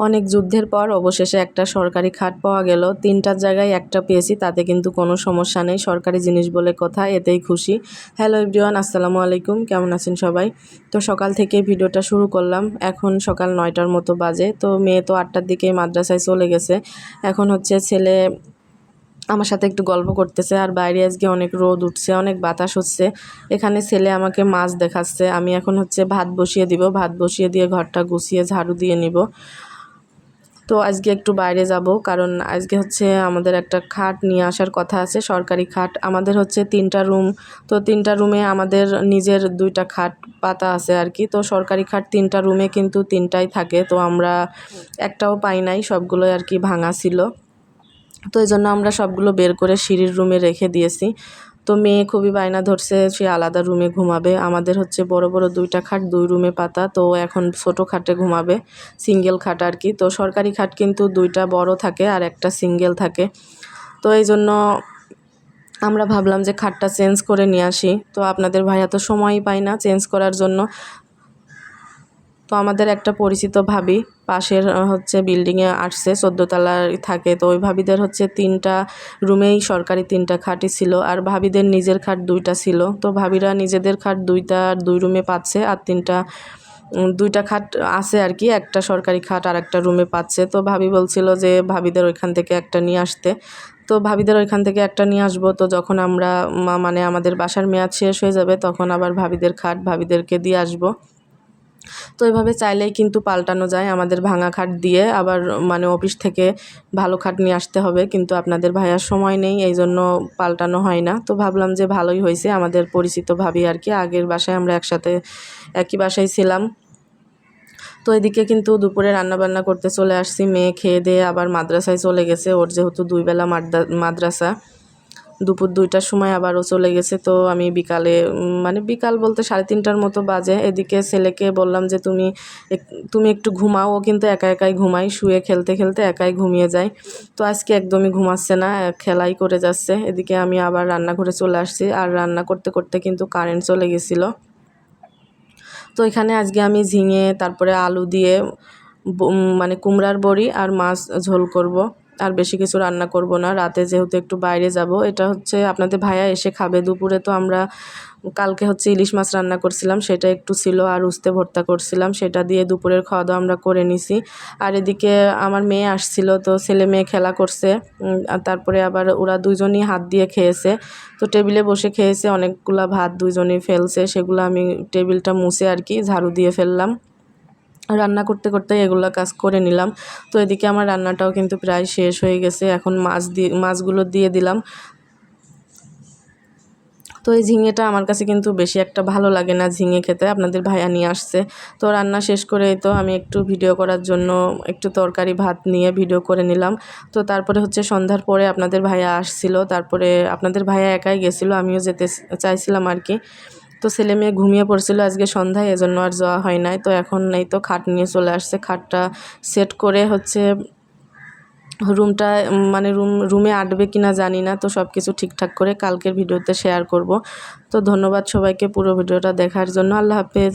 অনেক যুদ্ধের পর অবশেষে একটা সরকারি খাট পাওয়া গেল। তিনটার জায়গায় একটা পেয়েছি, তাতে কিন্তু কোনো সমস্যা নেই। সরকারি জিনিস বলে কথা, এতেই খুশি। হ্যালো এভরিওয়ান, আসসালামু আলাইকুম। কেমন আছেন সবাই? তো সকাল থেকে ভিডিওটা শুরু করলাম। এখন সকাল নয়টার মতো বাজে। তো মেয়ে তো আটটার দিকেই মাদ্রাসায় চলে গেছে। এখন হচ্ছে ছেলে আমার সাথে একটু গল্প করতেছে। আর বাইরে আজকে অনেক রোদ উঠছে, অনেক বাতাস হচ্ছে। এখানে ছেলে আমাকে মাছ দেখাচ্ছে। আমি এখন হচ্ছে ভাত বসিয়ে দিব। ভাত বসিয়ে দিয়ে ঘরটা গুছিয়ে ঝাড়ু দিয়ে নিব। তো আজকে একটু বাইরে যাব, কারণ আজকে হচ্ছে আমাদের একটা খাট নিয়ে আসার কথা আছে, সরকারি খাট। আমাদের হচ্ছে তিনটা রুম, তো তিনটা রুমে আমাদের নিজের দুইটা খাট পাতা আছে আর কি। তো সরকারি খাট তিনটা রুমে কিন্তু তিনটাই থাকে, তো আমরা একটাও পাই নাই, সবগুলোই আর কি ভাঙা ছিল। তো এই জন্য আমরা সবগুলো বের করে সিঁড়ির রুমে রেখে দিয়েছি। তো মেয়ে খুবই বায়না ধরছে, সে আলাদা রুমে ঘুমাবে। আমাদের হচ্ছে বড় বড় দুইটা খাট, দুই রুমে পাতা, তো এখন ছোটো খাটে ঘুমাবে, সিঙ্গেল খাট আর কি। তো সরকারি খাট কিন্তু দুইটা বড় থাকে আর একটা সিঙ্গেল থাকে। তো এই জন্য আমরা ভাবলাম যে খাটটা চেঞ্জ করে নিয়ে আসি। তো আপনাদের ভাইয়া তো সময়ই পায় না চেঞ্জ করার জন্য। তো আমাদের একটা পরিচিত ভাবি পাশের হচ্ছে বিল্ডিংয়ে আসছে, চোদ্দোতলায় থাকে। তো ওই ভাবিদের হচ্ছে তিনটা রুমেই সরকারি তিনটা খাটই ছিল আর ভাবিদের নিজের খাট দুইটা ছিল। তো ভাবিরা নিজেদের খাট দুইটা দুই রুমে পাচ্ছে আর তিনটা দুইটা খাট আছে আর কি, একটা সরকারি খাট আর একটা রুমে পাচ্ছে। তো ভাবি বলছিল যে ভাবিদের ওইখান থেকে একটা নিয়ে আসতে। তো ভাবিদের ওইখান থেকে একটা নিয়ে আসব। তো যখন আমরা মানে আমাদের বাসার মেয়াদ শেষ হয়ে যাবে, তখন আবার ভাবিদের খাট ভাবিদেরকে দিয়ে আসব। তো এভাবে চাইলেই কিন্তু পাল্টানো যায় আমাদের ভাঙা খাট দিয়ে। আবার মানে অফিস থেকে ভালো খাট নিয়ে আসতে হবে, কিন্তু আপনাদের ভাইয়ার সময় নেই, এই জন্য পাল্টানো হয় না। তো ভাবলাম যে ভালোই হয়েছে, আমাদের পরিচিত ভাবি আর কি, আগের বাসায় আমরা একসাথে, একই বাসায় ছিলাম। তো এদিকে কিন্তু দুপুরে রান্নাবান্না করতে চলে আসছি, মেয়ে খেয়ে দিয়ে আবার মাদ্রাসায় চলে গেছে, ওর যেহেতু দুইবেলা মাদ্রাসা। দুপুর দুইটার সময় আবারও চলে গেছে। তো আমি বিকালে মানে বিকাল বলতে সাড়ে তিনটার মতো বাজে। এদিকে ছেলেকে বললাম যে, তুমি তুমি একটু ঘুমাও। কিন্তু একা একাই ঘুমাই শুয়ে খেলতে খেলতে একাই ঘুমিয়ে যায়। তো আজকে একদমই ঘুমাচ্ছে না। খেলাই করে যাচ্ছে। এদিকে আমি আবার রান্নাঘরে চলে আসছি। আর রান্না করতে করতে কিন্তু কারেন্ট চলে গেছিল। তো এখানে আজকে আমি ঝিঙে, তারপরে আলু দিয়ে মানে কুমড়ার বড়ি আর মাছ ঝোল করব। আর বেশি কিছু রান্না করব না। রাতে যেহেতু একটু বাইরে যাব, এটা হচ্ছে আপনাদের ভাইয়া এসে খাবে। দুপুরে তো আমরা কালকে হচ্ছে ইলিশ মাছ রান্না করছিলাম, সেটা একটু ছিল আর উস্তে ভর্তা করছিলাম, সেটা দিয়ে দুপুরের খাওয়া দাওয়া আমরা করে নিছি। আর এদিকে আমার মেয়ে আসছিল, তো ছেলে মেয়ে খেলা করছে আর তারপরে আবার ওরা দুজনই হাত দিয়ে খেয়েছে। তো টেবিলে বসে খেয়েছে, অনেকগুলা ভাত দুজনেই ফেলছে, সেগুলো আমি টেবিলটা মুছে আর কি ঝাড়ু দিয়ে ফেললাম। রান্না করতে করতে এগুলো কাজ করে নিলাম। তো এদিকে আমার রান্নাটাও কিন্তু প্রায় শেষ হয়ে গেছে। এখন মাছ দিয়ে মাছগুলো দিয়ে দিলাম। তো এই ঝিঙেটা আমার কাছে কিন্তু বেশি একটা ভালো লাগে না ঝিঙে খেতে। আপনাদের ভাইয়া নিয়ে আসছে। তো রান্না শেষ করে তো আমি একটু ভিডিও করার জন্য একটু তরকারি, ভাত নিয়ে ভিডিও করে নিলাম। তো তারপরে হচ্ছে সন্ধ্যার পরে আপনাদের ভাইয়া আসছিল। তারপরে আপনাদের ভাইয়া একাই গেছিল। আমিও যেতে চাইছিলাম আর কি। তো ছেলে মেয়ে ঘুমিয়ে পড়ছিল আজকে সন্ধ্যায়, এজন্য আর যাওয়া হয় নাই। তো এখন এই তো খাট নিয়ে চলে আসছে। খাটটা সেট করে হচ্ছে রুমটা মানে রুম রুমে আটবে কি না জানি না। তো সব কিছু ঠিকঠাক করে কালকের ভিডিওতে শেয়ার করব। তো ধন্যবাদ সবাইকে পুরো ভিডিওটা দেখার জন্য। আল্লাহ হাফেজ।